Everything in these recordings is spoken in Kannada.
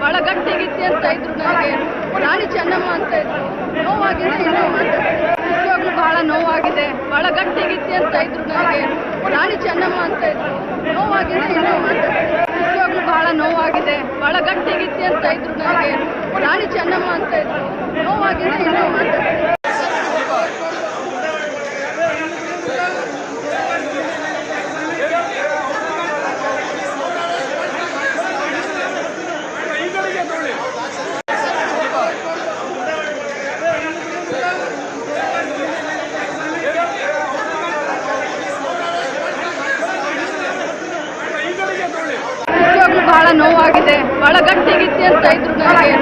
ಬಹಳ ಗಟ್ಟಿಗಿತ್ತಿ ಅಂತ ಇದ್ರು ನನಗೆ. ರಾಣಿ ಚೆನ್ನಮ್ಮ ಅಂತ ಇದ್ರು. ನೋವಾಗಿದೆ ಏನೋ ನಿಜವಾಗ್ಲೂ ಬಹಳ ನೋವಾಗಿದೆ. ಬಹಳ ಗಟ್ಟಿಗಿತ್ತಿ ಅಂತ ಇದ್ರು ನನಗೆ. ರಾಣಿ ಚೆನ್ನಮ್ಮ ಅಂತ ಇದ್ರು. ನೋವಾಗಿದೆ ಏನೋ ಬಹಳ ನೋವಾಗಿದೆ. ಬಹಳ ಗಟ್ಟಿಗಿತ್ತಿ ಅಂತ ಇದ್ರು ನನಗೆ. ರಾಣಿ ಚೆನ್ನಮ್ಮ ಅಂತ ಇದ್ರು. ನೋವಾಗಿದೆ ಏನೋ ಮಾತಾಡ್ತೀನಿ ಬಹಳ ನೋವಾಗಿದೆ. ಬಹಳ ಗಟ್ಟಿಗಿತ್ತಿ ಅಂತ ಇದ್ರು. ನನಗೆ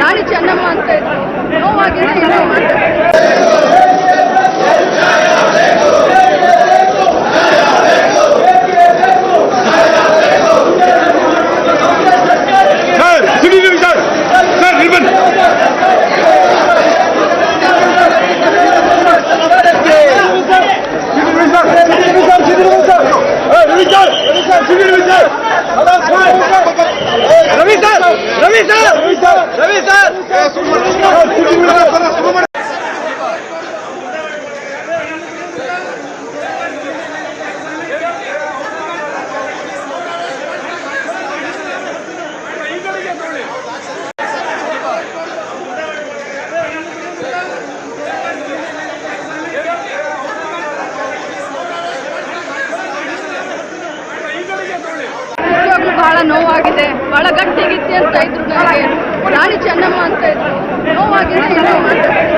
ರಾಣಿ ಚೆನ್ನಮ್ಮ ಅಂತ ಇದ್ರು. ನೋವಾಗಿದೆ ಇನ್ನೂ ಮಾತಾಡ್ತೀನಿ ನೋವಾಗಿದೆ ಬಹಳ ಗಟ್ಟಿಗಿತ್ತು ಅಂತ ಇದ್ರು ನನಗೆ. ರಾಣಿ ಚೆನ್ನಮ್ಮ ಅಂತ ಇದ್ರು. ನೋವಾಗಿದೆ